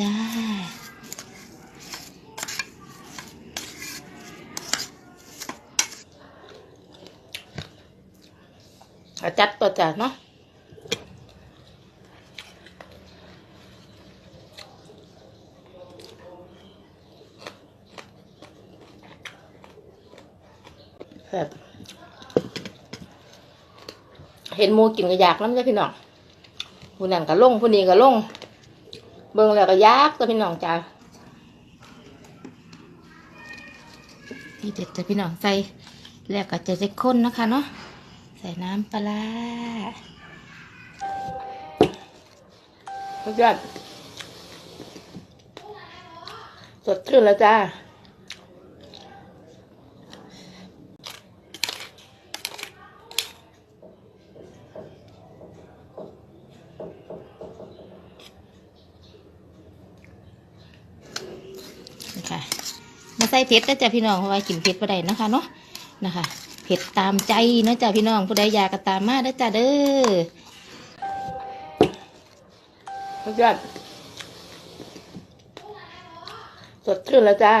จ้า เอาจัดตัวจ้ะเนาะแบบเห็นมูกินก็อยากน้ำจ้ะพี่น้องผู้นั่นก็ลงผู้นี้ก็ลง เบิ่งแล้วก็ยากตัวพี่น้องจ้าที่เด็ดจ้ะพี่น้องใส่แล้วก็จะจะข้นนะคะเนาะใส่น้ำปลาร้าสุดยอดสดชื่นแล้วจ้า นะคะมาใส่เผ็ดนะจ๊ะพี่น้องเพราะว่ากินเผ็ดบ่ได้นะคะเนาะนะคะเผ็ดตามใจนะจ๊ะพี่น้องผู้ใดอยากก็ตามมาได้จ้ะเด้อสุดยอดสดชื่นแล้วจ้า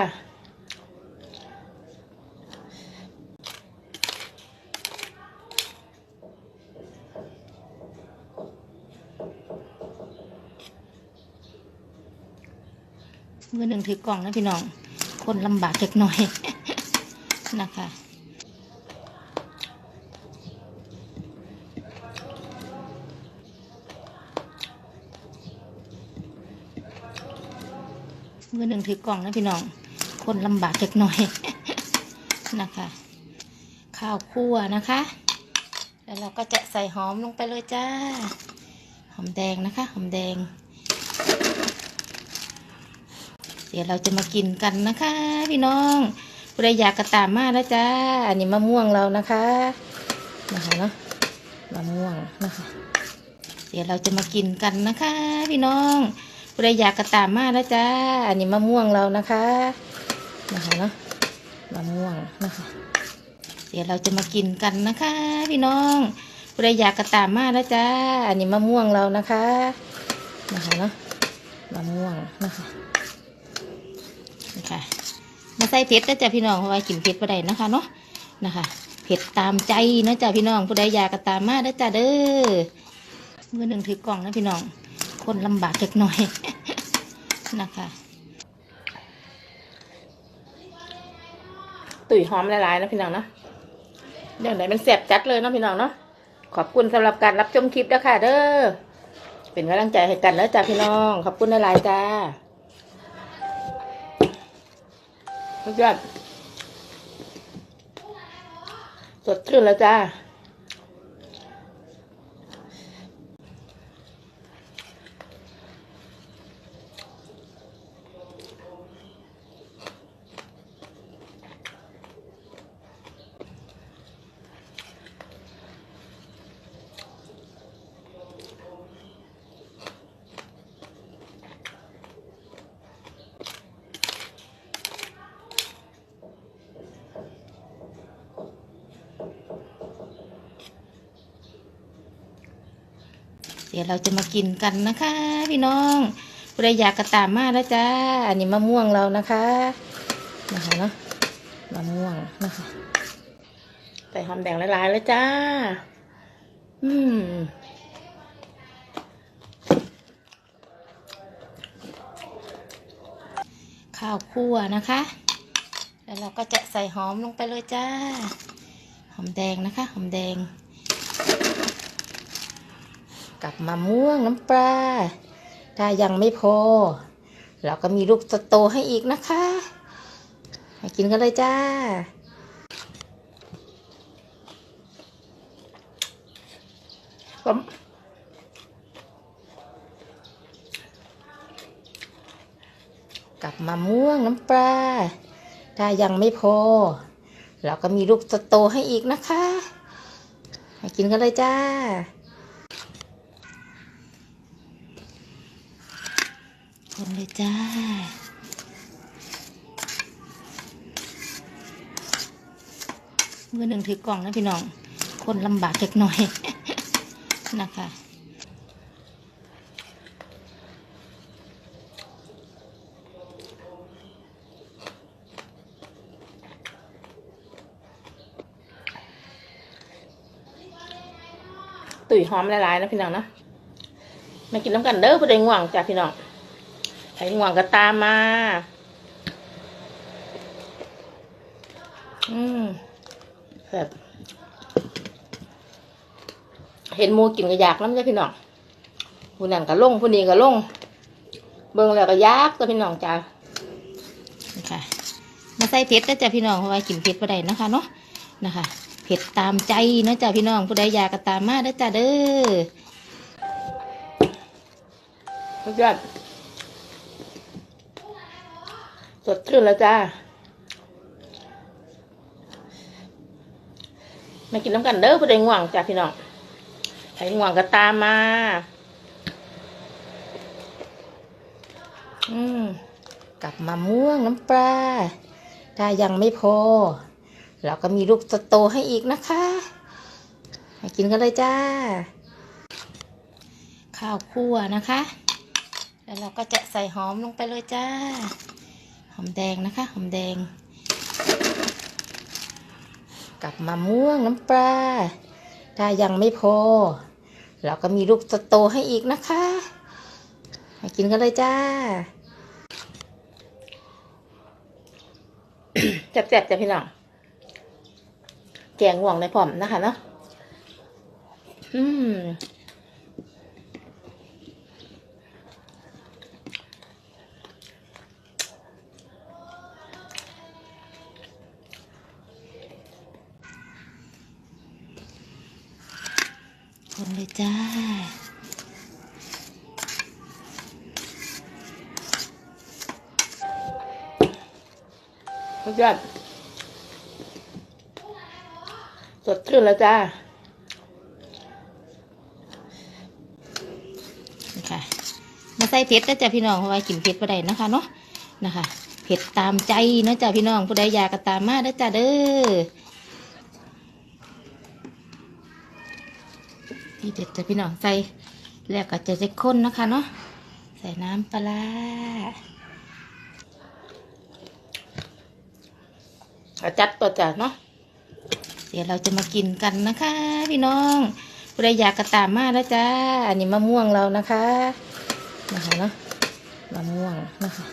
มือหนึ่งถือกล่องนะพี่น้อง คนลำบากเล็กน้อยนะคะมือหนึ่งถือกล่องนะพี่น้อง คนลำบากเล็กน้อยนะคะ ข้าวคั่วนะคะ แล้วเราก็จะใส่หอมลงไปเลยจ้า หอมแดงนะคะ หอมแดง เดี๋ยวเราจะมากินกันนะคะ พี่น้องผู้ใดอยากกระตามมาแล้วจ้าอันนี้มะม่วงเรานะคะนะคะเนาะมะม่วงนะคะ เดี๋ยวเราจะมากินกันนะคะ พี่น้องผู้ใดอยากกระตามมาแล้วจ้าอันนี้มะม่วงเรานะคะนะคะเนาะมะม่วงนะคะ เดี๋ยวเราจะมากินกันนะคะ พี่น้องผู้ใดอยากกระตามมาแล้วจ้าอันนี้มะม่วงเรานะคะนะคะเนาะมะม่วงนะคะ นะคะมาใส่เผ็ดนะจ๊ะพี่น้องเพราะว่ากินเผ็ดบ่ได้นะคะเนาะนะคะเผ็ดตามใจนะจ๊ะพี่น้องผู้ใดอยากก็ตามมาได้จ้ะเด้อมือหนึ่งถือกล่องนะพี่น้องคนลำบากเล็กน้อยนะคะตุ๋ยหอมหลายๆนะพี่น้องเนาะเดี๋ยวไหนมันแซ่บจัดเลยนะพี่น้องเนาะขอบคุณสำหรับการรับชมคลิปแล้วค่ะเด้อเป็นกำลังใจให้กันแล้วจ้าพี่น้อง ขอบคุณหลายๆจ้า เพื่อนสดชื่นแล้วจ้า ดี๋ยวเราจะมากินกันนะคะ พี่น้องผู้ใดอยากกระตามมาแล้วจ้า อันนี้มะม่วงเรานะคะนะคะเนาะมะม่วงนะคะใส่หอมแดงหลายๆเลยจ้า อืมข้าวคั่วนะคะ แล้วเราก็จะใส่หอมลงไปเลยจ้า หอมแดงนะคะ หอมแดง กับมะม่วงน้ำปลาถ้ายังไม่พอ เราก็มีลูกโตๆให้อีกนะคะมากินกันเลยจ้าผมกับมะม่วงน้ำปลาถ้ายังไม่พอ เราก็มีลูกโตๆให้อีกนะคะมากินกันเลยจ้า คนเลยจ้า มือหนึ่งถือกล่องนะพี่น้อง คนลำบากเล็กหน่อยนะคะตุ๋ยหอมหลายๆนะพี่น้องนะมากินน้ำกันเด้อไปได้ง่วงจ้ะพี่น้อง ใครง่วงก็ตามมา อืมแบบเห็นหมูกินก็อยากน้ำจ้ะพี่น้องผู้นั่นก็ลงผู้นี้ก็ลง เบิ่งแล้วก็ยากจ้ะพี่น้องจ้ะนี่ค่ะมาใส่เผ็ดนะจ๊ะพี่น้องเพราะว่ากินเผ็ดบ่ได้นะคะเนาะนะคะเผ็ดตามใจนะจ๊ะพี่น้องผู้ใดอยากก็ตามมาเด้จ้ะเด้อสุดยอด สดชื่นแล้วจ้ามากินน้ำกันเด้อผู้ใดง่วงจ้ะพี่น้องใครง่วงก็ตามมา อืมกับมะม่วงน้ำปลาถ้ายังไม่พอ เราก็มีลูกโตให้อีกนะคะมากินกันเลยจ้า ข้าวคั่วนะคะ แล้วเราก็จะใส่หอมลงไปเลยจ้า อมแดงนะคะ หอมแดง กับมะม่วงน้ำปลาถ้ายังไม่พอ เราก็มีลูกโตให้อีกนะคะมากินกันเลยจ้าแซ่บๆจ้ะพี่น้องแกงห่วงในพร้อมนะคะเนาะอืม คนเลยจ้าสุดยอดสดชื่นแล้วจ้า นี่ค่ะ มาใส่เผ็ดนะจ๊ะพี่น้องเพราะว่ากินเผ็ดบ่ได้นะคะเนาะ นะคะ เผ็ดตามใจนะจ๊ะพี่น้องผู้ใดอยากก็ตามมาเด้อจ้ะเด้อ ที่เด็ดจะพี่น้องใส่แล้วก็จะจะข้นนะคะเนาะใส่น้ำปลาเอาจัดตัวจ้ะเนาะเดี๋ยวเราจะมากินกันนะคะ พี่น้องผู้ใดอยากก็ตามมาแล้วจ้า อันนี้มะม่วงเรานะคะนะคะเนาะมะม่วงนะคะ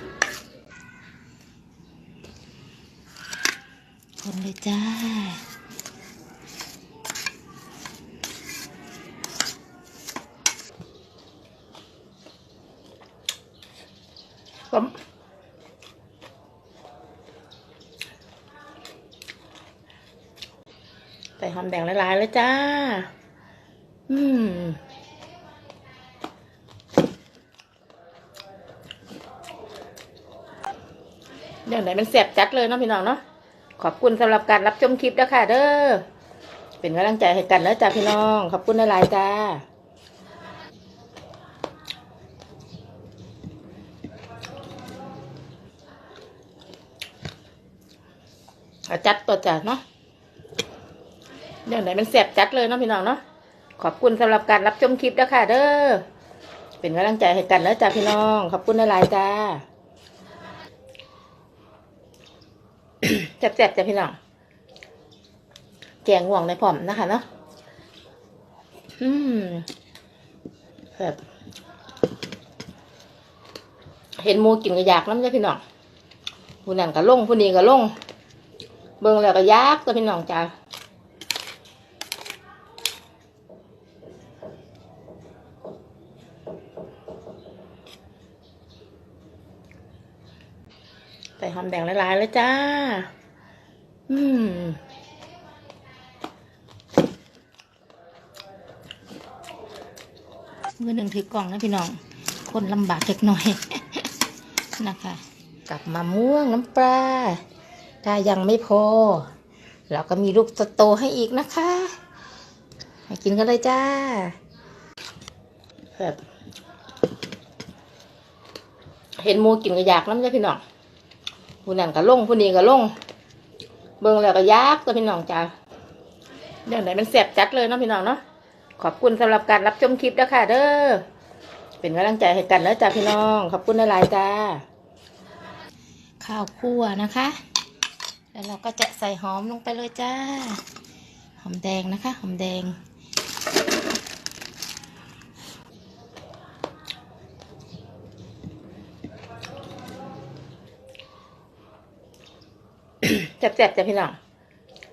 คนเลยจ้า ผมใส่หอมแดงละลายๆเลยจ้า อืมเดี๋ยวไหนมันแสบจัดเลยเนาะพี่น้องเนาะ ขอบคุณสำหรับการรับชมคลิปแล้วค่ะ เด้อ เป็นกำลังใจให้กันแล้วจ้าพี่น้อง ขอบคุณหลายๆจ้า เอาจัดตัวจ้ะเนาะเดี๋ยวไหนมันแสบจัดเลยเนาะพี่น้องเนาะขอบคุณสำหรับการรับชมคลิปแล้วค่ะ เด้อเป็นกำลังใจให้กันแล้วจ้าพี่น้อง ขอบคุณหลายๆจ้าแซ่บๆจ้ะพี่น้องแกงห่วงในพรอมนะคะเนาะอืมแบบเห็นมูกินก็อยากน้ำจ้ะพี่น้องผู้นั่นก็ลงผู้นี้ก็ลง เบิ่งแล้วก็ยากจ้ะพี่น้องจ้าใส่หอมแดงละลายๆเลยจ้า อืมมือหนึ่งถือกล่องนะพี่น้อง คนลำบากเล็กน้อยนะคะ กับมะม่วงน้ำปลา ถ้ายังไม่พอ เราก็มีลูกโตๆให้อีกนะคะมากินกันเลยจ้าแบบเห็นหมูกินก็อยากน้ำจ้ะพี่น้องผู้นั่นก็ลงผู้นี้ก็ลง เบิ่งแล้วก็อยากจ้ะพี่น้องจ้าเดี๋ยวไหนมันแสบจัดเลยเนาะพี่น้องเนาะขอบคุณสำหรับการรับชมคลิปแล้วค่ะ เด้อเป็นกำลังใจให้กันแล้วจ้ะพี่น้อง ขอบคุณหลายๆจ้า ข้าวคั่วนะคะ แล้วเราก็จะใส่หอมลงไปเลยจ้า หอมแดงนะคะ หอมแดง แซ่บๆจ้ะพี่น้อง